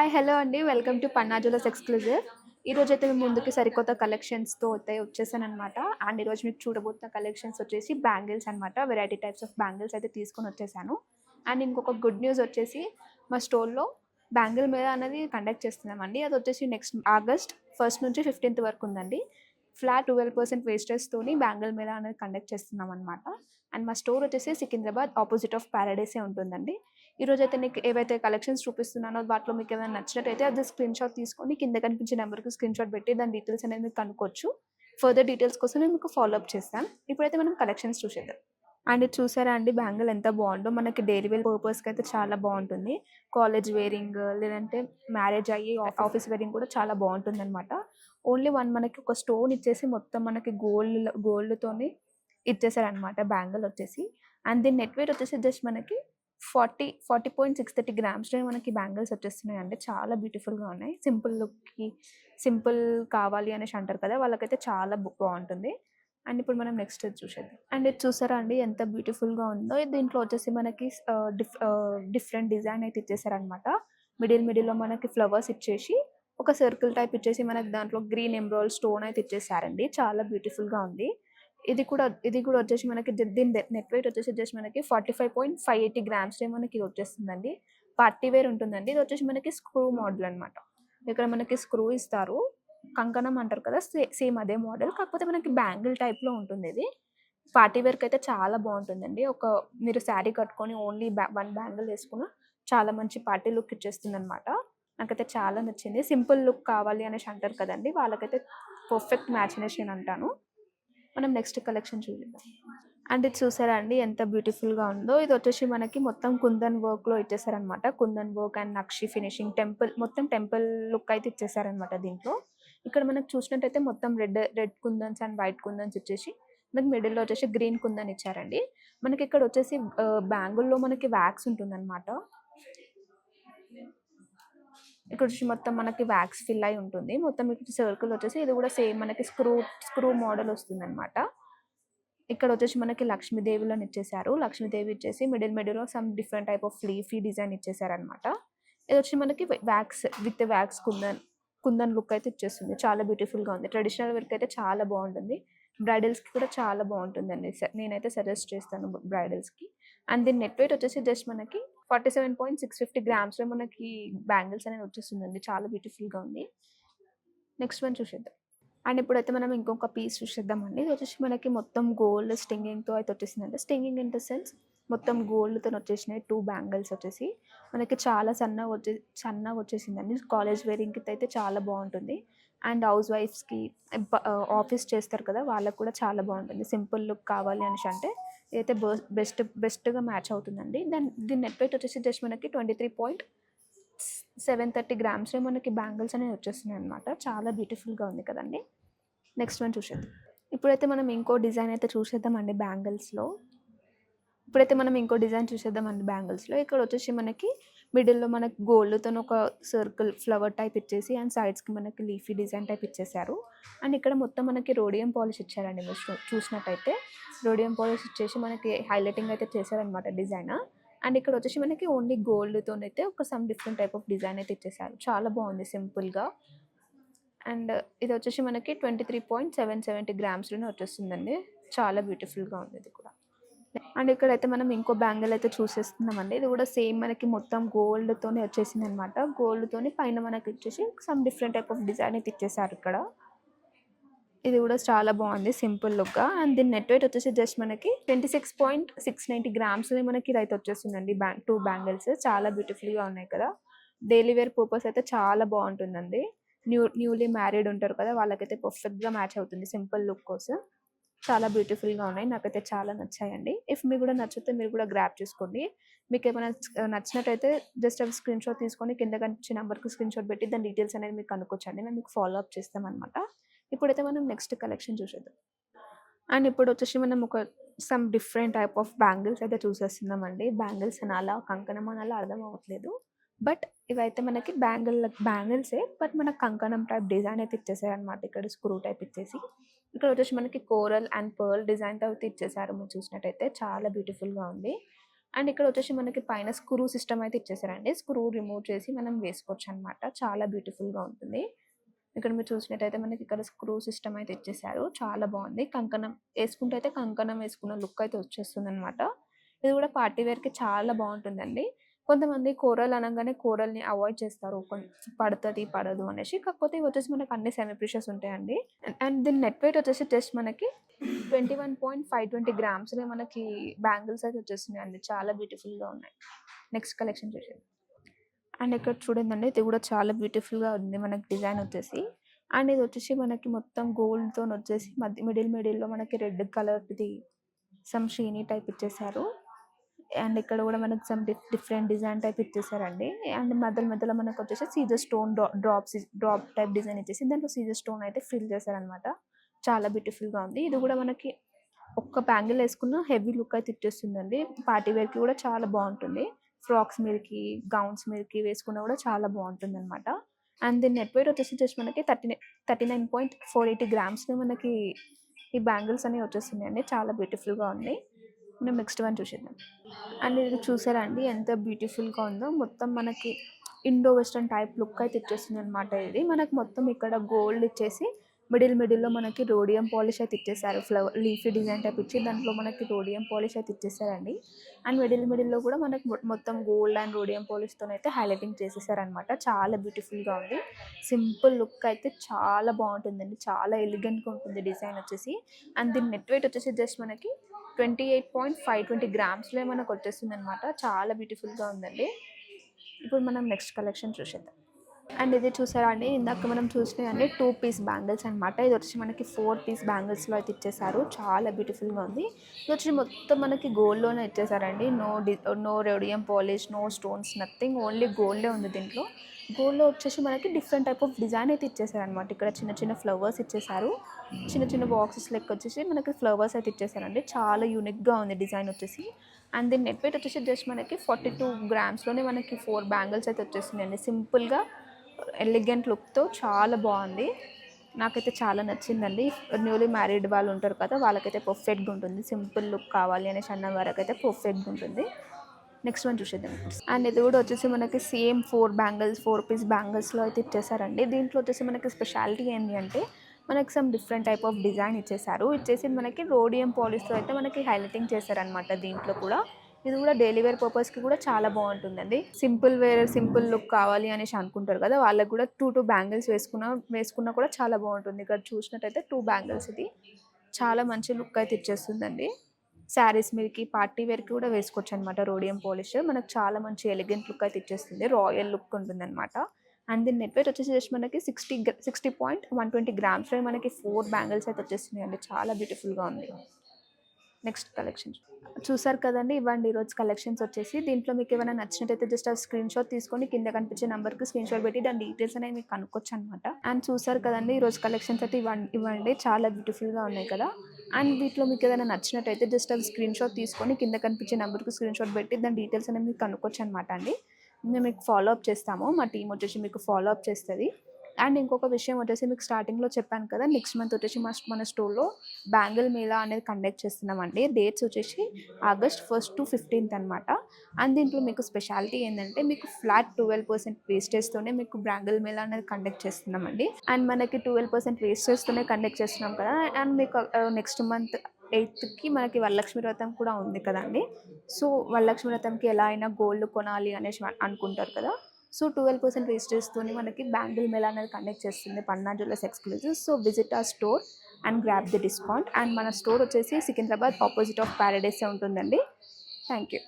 Hi hello అండి. Welcome to Panna jewellers exclusive ఈ రోజు అయితే మేము ముందుకి సరికొత్త కలెక్షన్స్తో అయితే వచ్చేసాను అనమాట అండ్ ఈరోజు మీకు చూడబోతున్న కలెక్షన్స్ వచ్చేసి బ్యాంగిల్స్ అనమాట వెరైటీ టైప్స్ ఆఫ్ బ్యాంగిల్స్ అయితే తీసుకొని వచ్చేసాను. అండ్ ఇంకొక గుడ్ న్యూస్ వచ్చేసి మా స్టోర్లో బ్యాంగిల్ మీద అనేది కండక్ట్ చేస్తున్నామండి. అది వచ్చేసి నెక్స్ట్ ఆగస్ట్ ఫస్ట్ నుంచి ఫిఫ్టీన్త్ వరకు ఉందండి. ఫ్లాట్ ట్వెల్వ్ పర్సెంట్ వేస్టేజ్తోని బ్యాంగిల్ మీద అనేది కండక్ట్ చేస్తున్నాం అనమాట అండ్ మా స్టోర్ వచ్చేసి సికింద్రాబాద్ ఆపోజిట్ ఆఫ్ ప్యారడైసే ఉంటుందండి. ఈ అయితే నీకు ఏవైతే కలెక్షన్స్ చూపిస్తున్నానో వాటిలో మీకు ఏమైనా నచ్చినట్టయితే అది స్క్రీన్ షాట్ తీసుకొని కింద కనిపించే నెంబర్కి స్క్రీన్ షాట్ పెట్టి దాని డీటెయిల్స్ అనేది మీకు కనుక్కోవచ్చు. ఫర్దర్ డీటెయిల్స్ కోసం నేను మీకు ఫాలో అప్ చేస్తాను. ఇప్పుడైతే మనం కలెక్షన్స్ చూసేద్దాం. అండ్ చూసారా అండి బ్యాంగిల్ ఎంత బాగుందో. మనకి డైలీ వేర్ పర్పస్కి అయితే చాలా బాగుంటుంది. కాలేజ్ వేరింగ్ లేదంటే మ్యారేజ్ అయ్యి ఆఫీస్ వేరింగ్ కూడా చాలా బాగుంటుంది అనమాట ఓన్లీ వన్ మనకి ఒక స్టోన్ ఇచ్చేసి మొత్తం మనకి గోల్డ్ గోల్డ్తోని ఇచ్చేసారనమాట బ్యాంగిల్ వచ్చేసి. అండ్ దీని నెట్ వెయిట్ వచ్చేసి జస్ట్ మనకి forty forty point six thirty గ్రామ్స్లో మనకి బ్యాంగిల్స్ వచ్చేస్తున్నాయి అంటే చాలా బ్యూటిఫుల్గా ఉన్నాయి. సింపుల్ లుక్కి సింపుల్ కావాలి అనేసి అంటారు కదా వాళ్ళకైతే చాలా బాగుంటుంది. అండ్ ఇప్పుడు మనం నెక్స్ట్ చూసేది అండ్ ఇది చూసారా అండి? ఎంత బ్యూటిఫుల్గా ఉందో. దీంట్లో వచ్చేసి మనకి డిఫ్ డిఫరెంట్ డిజైన్ అయితే ఇచ్చేసారనమాట మిడిల్ మిడిల్లో మనకి ఫ్లవర్స్ ఇచ్చేసి ఒక సర్కిల్ టైప్ ఇచ్చేసి మనకి దాంట్లో గ్రీన్ ఎంబ్రాయిడ్ స్టోన్ అయితే ఇచ్చేసారండి. చాలా బ్యూటిఫుల్గా ఉంది. ఇది కూడా ఇది కూడా వచ్చేసి మనకి దీని నెట్ వెయిట్ వచ్చేసి వచ్చేసి మనకి forty five point five eighty grams మనకి ఇది వచ్చేస్తుందండి. పార్టీ వేర్ ఉంటుందండి. ఇది వచ్చేసి మనకి స్క్రూ మోడల్ అనమాట ఇక్కడ మనకి స్క్రూ ఇస్తారు. కంకణం అంటారు కదా సేమ్ అదే మోడల్. కాకపోతే మనకి బ్యాంగిల్ టైప్లో ఉంటుంది ఇది. పార్టీ వేర్కి అయితే చాలా బాగుంటుందండి. ఒక మీరు శారీ కట్టుకొని ఓన్లీ వన్ బ్యాంగిల్ వేసుకున్న చాలా మంచి పార్టీ లుక్ ఇచ్చేస్తుంది అనమాట నాకైతే చాలా నచ్చింది. సింపుల్ లుక్ కావాలి అనేసి అంటారు కదండి. వాళ్ళకైతే పర్ఫెక్ట్ మ్యాచినేషన్ అంటాను. మనం నెక్స్ట్ కలెక్షన్ చూద్దాం. అండ్ ఇది చూసారా అండి? ఎంత బ్యూటిఫుల్గా ఉందో. ఇది వచ్చేసి మనకి మొత్తం కుందన్ వర్క్లో ఇచ్చేసారనమాట kundan work and nakshi finishing temple మొత్తం టెంపుల్ లుక్ అయితే ఇచ్చేసారనమాట దీంట్లో. ఇక్కడ మనకు చూసినట్టయితే మొత్తం red red kundans and white kundans ఇచ్చేసి మనకి మిడిల్లో వచ్చేసి గ్రీన్ కుందన్ ఇచ్చారండి. మనకి ఇక్కడ వచ్చేసి బ్యాంగుల్లో మనకి వ్యాక్స్ ఉంటుందన్నమాట. ఇక్కడ వచ్చి మొత్తం మనకి వ్యాక్స్ ఫిల్ అయి ఉంటుంది. మొత్తం ఇక్కడ సర్కిల్ వచ్చేసి ఇది కూడా సేమ్ మనకి స్క్రూ స్క్రూ మోడల్ వస్తుంది అనమాట ఇక్కడ వచ్చేసి మనకి లక్ష్మీదేవిలో ఇచ్చేసారు లక్ష్మీదేవి ఇచ్చేసి మిడిల్ మిడిల్లో some different type of leafy design ఇచ్చేసారు అనమాట ఇది వచ్చి మనకి wax with wax kundan kundan look అయితే ఇచ్చేస్తుంది. చాలా బ్యూటిఫుల్గా గా ఉంది. ట్రెడిషనల్ వర్క్ అయితే చాలా బాగుంటుంది. బ్రైడల్స్కి కూడా చాలా బాగుంటుందండి. స- నేనైతే సజెస్ట్ చేస్తాను బ్రైడల్స్కి. అండ్ దీని నెట్ వెయిట్ వచ్చేసి జస్ట్ మనకి forty seven point six fifty గ్రామ్స్లో మనకి బ్యాంగిల్స్ అనేది వచ్చేస్తుందండి. చాలా beautiful గా ఉంది. నెక్స్ట్ వన్ చూసేద్దాం. అండ్ ఇప్పుడైతే మనం ఇంకొక పీస్ చూసేద్దామండి ఇది వచ్చేసి మనకి మొత్తం గోల్డ్ స్టింగింగ్తో అయితే వచ్చేసిందంటే స్టింగింగ్ ఇన్ ద సెన్స్ మొత్తం గోల్డ్తో వచ్చేసినాయి. టూ బ్యాంగిల్స్ వచ్చేసి. మనకి చాలా సన్నగా వచ్చే సన్నగా వచ్చేసిందండి. కాలేజ్ వేరింగ్కి అయితే చాలా బాగుంటుంది. అండ్ హౌస్ వైఫ్స్కి ఆఫీస్ చేస్తారు కదా వాళ్ళకి కూడా చాలా బాగుంటుంది. సింపుల్ లుక్ కావాలి అనేసి అంటే అయితే బెస్ట్ బెస్ట్గా మ్యాచ్ అవుతుందండి దాని దీని నెట్ వెయిట్ వచ్చేసి జస్ట్ మనకి twenty three point seven thirty గ్రామ్స్లో మనకి బ్యాంగిల్స్ అనేవి వచ్చేస్తున్నాయి అనమాట చాలా బ్యూటిఫుల్గా ఉంది కదండి. నెక్స్ట్ వన్ చూసేద్దాం. ఇప్పుడైతే మనం ఇంకో డిజైన్ అయితే చూసేద్దామండి బ్యాంగిల్స్లో. ఇప్పుడైతే మనం ఇంకో డిజైన్ చూసేద్దామండి బ్యాంగిల్స్లో. ఇక్కడ వచ్చేసి మనకి మిడిల్లో మనకి గోల్డ్తో ఒక సర్కిల్ ఫ్లవర్ టైప్ ఇచ్చేసి అండ్ సైడ్స్కి మనకి లీఫీ డిజైన్ టైప్ ఇచ్చేసారు. అండ్ ఇక్కడ మొత్తం మనకి రోడియం పాలిష్ ఇచ్చారండి మీరు చూ- చూసినట్టయితే. రోడియం పాలిష్ ఇచ్చేసి మనకి హైలైటింగ్ అయితే చేశారనమాట డిజైన్. అండ్ ఇక్కడ వచ్చేసి మనకి ఓన్లీ గోల్డ్తో అయితే ఒక some different type of design అయితే ఇచ్చేసారు. చాలా బాగుంది సింపుల్గా. అండ్ ఇది వచ్చేసి మనకి twenty three point seven seventy గ్రామ్స్లోనే వచ్చేస్తుందండి. చాలా బ్యూటిఫుల్గా ఉంది ఇది కూడా. అండ్ ఇక్కడైతే మనం ఇంకో బ్యాంగిల్ అయితే చూసేస్తున్నామండి. ఇది కూడా సేమ్ మనకి మొత్తం గోల్డ్తోనే వచ్చేసింది అనమాట గోల్డ్తోని పైన మనకి వచ్చేసి some different type of design అయితే ఇచ్చేసారు ఇక్కడ. ఇది కూడా చాలా బాగుంది సింపుల్ లుక్గా అండ్ దీని నెట్ వెయిట్ వచ్చేసి జస్ట్ మనకి twenty six point six ninety grams మనకి ఇది అయితే వచ్చేస్తుందండి బ్యాంగ్ టూ బ్యాంగిల్స్ చాలా బ్యూటిఫుల్గా ఉన్నాయి కదా. డైలీ వేర్ పర్పస్ అయితే చాలా బాగుంటుందండి. న్యూ న్యూలీ మ్యారీడ్ ఉంటారు కదా వాళ్ళకైతే పర్ఫెక్ట్గా మ్యాచ్ అవుతుంది సింపుల్ లుక్ కోసం. చాలా బ్యూటిఫుల్గా ఉన్నాయి. నాకైతే చాలా నచ్చాయండి. ఇఫ్ మీకు కూడా నచ్చితే మీరు కూడా గ్రాప్ చేసుకోండి. మీకు ఏమైనా నచ్చినట్టయితే జస్ట్ అవి స్క్రీన్ షాట్ తీసుకొని కింద కనిపించే నెంబర్కి స్క్రీన్ షాట్ పెట్టి దాని డీటెయిల్స్ అనేది మీకు కనుక్కోవచ్చండి మేము మీకు ఫాలో అప్ చేస్తాం అనమాట ఇప్పుడైతే మనం నెక్స్ట్ కలెక్షన్ చూసేద్దాం. అండ్ ఇప్పుడు వచ్చేసి మనం ఒక some different type of bangles అయితే చూసేస్తున్నామండి. బ్యాంగిల్స్ అనాలా కంకణం అనాలా అర్థం అవ్వట్లేదు. బట్ ఇవైతే మనకి బ్యాంగిల్ బ్యాంగిల్సే. బట్ మనకు కంకణం టైప్ డిజైన్ అయితే ఇచ్చేసాయి అనమాట ఇక్కడ స్క్రూ టైప్ ఇచ్చేసి. ఇక్కడ వచ్చేసి మనకి కోరల్ అండ్ పర్ల్ డిజైన్ అయితే ఇచ్చేసారు మీరు చూసినట్టయితే. చాలా బ్యూటిఫుల్గా ఉంది. అండ్ ఇక్కడ వచ్చేసి మనకి పైన స్క్రూ సిస్టమ్ అయితే ఇచ్చేసారండి. స్క్రూ రిమూవ్ చేసి మనం వేసుకోవచ్చు అనమాట చాలా బ్యూటిఫుల్గా ఉంటుంది. ఇక్కడ మీరు చూసినట్టయితే మనకి ఇక్కడ స్క్రూ సిస్టమ్ అయితే ఇచ్చేసారు. చాలా బాగుంది. కంకణం వేసుకుంటే అయితే కంకణం వేసుకున్న లుక్ అయితే వచ్చేస్తుంది అనమాట ఇది కూడా పార్టీ వేర్కి చాలా బాగుంటుందండి. కొంతమంది కూరలు అనగానే కూరల్ని అవాయిడ్ చేస్తారు. పడుతుంది పడదు అనేసి. కాకపోతే ఇవి వచ్చేసి మనకి అన్ని సెమీ ప్రిషియస్ ఉంటాయండి. అండ్ దీని నెట్ వెయిట్ వచ్చేసి జస్ట్ మనకి twenty one point five twenty గ్రామ్స్లో మనకి బ్యాంగిల్స్ అయితే వచ్చేస్తున్నాయి అండి చాలా బ్యూటిఫుల్గా ఉన్నాయి. నెక్స్ట్ కలెక్షన్ చూసేది అండ్ ఇక్కడ చూడండి ఇది కూడా చాలా బ్యూటిఫుల్గా ఉంది మనకి డిజైన్ వచ్చేసి. అండ్ ఇది వచ్చేసి మనకి మొత్తం గోల్డ్తో వచ్చేసి మధ్య మిడిల్ మిడిల్లో మనకి రెడ్ కలర్ది సమ్ షీనీ టైప్ ఇచ్చేసారు. అండ్ ఇక్కడ కూడా మనకి సమ్ డిఫరెంట్ డిజైన్ టైప్ ఇచ్చేసారండి. అండ్ మధ్యలో మధ్యలో మనకు వచ్చేసి Caesar stone drops drop type design ఇచ్చేసి దాంట్లో సీజర్ స్టోన్ అయితే ఫిల్ చేశారనమాట చాలా బ్యూటిఫుల్గా ఉంది. ఇది కూడా మనకి ఒక్క బ్యాంగిల్ వేసుకున్న హెవీ లుక్ అయితే ఇచ్చేస్తుందండి. పార్టీ వేర్కి కూడా చాలా బాగుంటుంది. ఫ్రాక్స్ మీదకి గౌన్స్ మీదకి వేసుకున్నా కూడా చాలా బాగుంటుంది అనమాట అండ్ దీని నెట్ వెయిట్ వచ్చేసి జస్ట్ మనకి thirty thirty nine point four eighty grams మనకి ఈ బ్యాంగిల్స్ అనేవి వచ్చేస్తున్నాయండి. చాలా బ్యూటిఫుల్గా ఉంది. మనం నెక్స్ట్ వన్ చూసేద్దాం. అండ్ ఇది చూసారా అండి ఎంత బ్యూటిఫుల్గా ఉందో. మొత్తం మనకి ఇండో వెస్ట్రన్ టైప్ లుక్ అయితే ఇచ్చేస్తుంది అనమాట ఇది. మనకు మొత్తం ఇక్కడ గోల్డ్ ఇచ్చేసి మిడిల్ మిడిల్లో మనకి రోడియం పాలిష్ అయితే ఇచ్చేసారు. ఫ్లవర్ లీఫీ డిజైన్ టైప్ ఇచ్చి దాంట్లో మనకి రోడియం పాలిష్ అయితే ఇచ్చేసారండి. అండ్ మిడిల్ మిడిల్లో కూడా మనకి మొత్తం గోల్డ్ అండ్ రోడియం పాలిష్తో అయితే హైలైటింగ్ చేసేసారనమాట చాలా బ్యూటిఫుల్గా ఉంది. సింపుల్ లుక్ అయితే చాలా బాగుంటుందండి. చాలా ఎలిగెంట్గా ఉంటుంది డిజైన్ వచ్చేసి. అండ్ దీని నెట్ వెయిట్ వచ్చేసి జస్ట్ మనకి twenty eight point five twenty గ్రామ్స్లో మనకు వచ్చేస్తుంది అనమాట చాలా బ్యూటిఫుల్గా ఉందండి. ఇప్పుడు మనం నెక్స్ట్ కలెక్షన్ చూసేద్దాం. అండ్ ఇది చూసారా అండి ఇందాక మనం చూసినవి టూ పీస్ బ్యాంగిల్స్ అనమాట ఇది వచ్చి మనకి ఫోర్ పీస్ బ్యాంగిల్స్లో అయితే ఇచ్చేసారు చాలా బ్యూటిఫుల్గా ఉంది. ఇది వచ్చి మొత్తం మనకి గోల్డ్లోనే ఇచ్చేసారండి no D no radium polish no stones nothing only గోల్డే ఉంది దీంట్లో. గోల్డ్లో వచ్చేసి మనకి డిఫరెంట్ టైప్ ఆఫ్ డిజైన్ అయితే ఇచ్చేసారు అనమాట ఇక్కడ చిన్న చిన్న ఫ్లవర్స్ ఇచ్చేసారు. చిన్న చిన్న బాక్సెస్ లెక్క వచ్చేసి మనకి ఫ్లవర్స్ అయితే ఇచ్చేసారండి. చాలా యూనిక్గా ఉంది డిజైన్ వచ్చేసి. అండ్ దీని నెట్ వెయిట్ వచ్చేసి జస్ట్ మనకి ఫార్టీ టూ గ్రామ్స్లోనే మనకి ఫోర్ బ్యాంగిల్స్ అయితే వచ్చేసిందండి సింపుల్గా ఎలిగెంట్ లుక్తో చాలా బాగుంది. నాకైతే చాలా నచ్చిందండి. న్యూలీ మ్యారీడ్ వాళ్ళు ఉంటారు కదా వాళ్ళకైతే పర్ఫెక్ట్గా ఉంటుంది. సింపుల్ లుక్ కావాలి అనేసి అన్న వారికైతే పర్ఫెక్ట్గా ఉంటుంది. నెక్స్ట్ వన్ చూసేద్దాం. అండ్ ఇది కూడా వచ్చేసి మనకి same four bangles four piece బ్యాంగిల్స్లో అయితే ఇచ్చేసారండి. దీంట్లో వచ్చేసి మనకి స్పెషాలిటీ ఏంటి అంటే మనకి some different type of design ఇచ్చేసారు. ఇచ్చేసి మనకి రోడియం పాలిష్తో అయితే మనకి హైలైటింగ్ చేశారనమాట దీంట్లో కూడా. ఇది కూడా డైలీ వేర్ పర్పస్కి కూడా చాలా బాగుంటుందండి. సింపుల్ వేర్ సింపుల్ లుక్ కావాలి అనేసి అనుకుంటారు కదా వాళ్ళకి కూడా టూ టూ బ్యాంగిల్స్ వేసుకున్న వేసుకున్నా కూడా చాలా బాగుంటుంది. ఇక్కడ చూసినట్టయితే టూ బ్యాంగిల్స్ ఇది. చాలా మంచి లుక్ అయితే ఇచ్చేస్తుందండి. శారీస్ మీదకి పార్టీ వేర్కి కూడా వేసుకోవచ్చు అనమాట రోడియం పాలిష్. మనకు చాలా మంచి ఎలిగెంట్ లుక్ అయితే ఇచ్చేస్తుంది. రాయల్ లుక్ ఉంటుంది అనమాట అండ్ దీని నెట్ వెయిట్ వచ్చేసి జస్ట్ మనకి sixty sixty point one twenty grams. మనకి ఫోర్ బ్యాంగిల్స్ అయితే వచ్చేస్తున్నాయి అండి చాలా బ్యూటిఫుల్గా ఉంది. నెక్స్ట్ కలెక్షన్ చూసారు కదండి? ఇవ్వండి ఈరోజు కలెక్షన్స్ వచ్చేసి. దీంట్లో మీకు ఏమైనా నచ్చినట్టయితే జస్ట్ ఆ స్క్రీన్ షాట్ తీసుకొని కింద కనిపించే నెంబర్కి స్క్రీన్ షాట్ పెట్టి దాని డీటెయిల్స్ అనేవి మీకు కనుక్కోవచ్చు అనమాట అండ్ చూసారు కదండి ఈరోజు కలెక్షన్స్ అయితే ఇవ్వండి ఇవ్వండి. చాలా బ్యూటిఫుల్గా ఉన్నాయి కదా. అండ్ వీటిలో మీకు ఏదైనా నచ్చినట్టయితే జస్ట్ అది స్క్రీన్ షాట్ తీసుకొని కింద కనిపించే నెంబర్కి స్క్రీన్ షాట్ పెట్టి దాని డీటెయిల్స్ అనేవి మీకు కనుక్కోవచ్చు అనమాట అండి. మేము మీకు ఫాలో అప్ చేస్తాము. మా టీం వచ్చేసి మీకు ఫాలో అప్ చేస్తుంది. అండ్ ఇంకొక విషయం వచ్చేసి మీకు స్టార్టింగ్లో చెప్పాను కదా నెక్స్ట్ మంత్ వచ్చేసి మా మన స్టోర్లో బ్యాంగిల్ మేళా అనేది కండక్ట్ చేస్తున్నామండి. డేట్స్ వచ్చేసి ఆగస్ట్ ఫస్ట్ టు ఫిఫ్టీన్త్ అనమాట అండ్ దీంట్లో మీకు స్పెషాలిటీ ఏంటంటే మీకు ఫ్లాట్ ట్వెల్వ్ పర్సెంట్ వేస్టేజ్తోనే మీకు బ్యాంగిల్ మేళా అనేది కండక్ట్ చేస్తున్నామండి. అండ్ మనకి ట్వెల్వ్ పర్సెంట్ వేస్టేజ్తోనే కండక్ట్ చేస్తున్నాం కదా అండ్ మీకు నెక్స్ట్ మంత్ ఎయిత్కి మనకి వరలక్ష్మి వ్రతం కూడా ఉంది కదండి. సో వరలక్ష్మి వ్రతంకి ఎలా అయినా గోల్డ్ కొనాలి అనేసి అనుకుంటారు కదా సో ట్వెల్వ్ పర్సెంట్ వేస్టేజ్తోని మనకి బ్యాంగిల్ మేళా అనేది కండక్ట్ చేస్తుంది. Panna jewellers exclusive so visit ఆ store and grab the discount. And మన స్టోర్ వచ్చేసి సికింద్రాబాద్ ఆపోజిట్ ఆఫ్ ప్యారడైస్ ఉంటుందండి. Thank you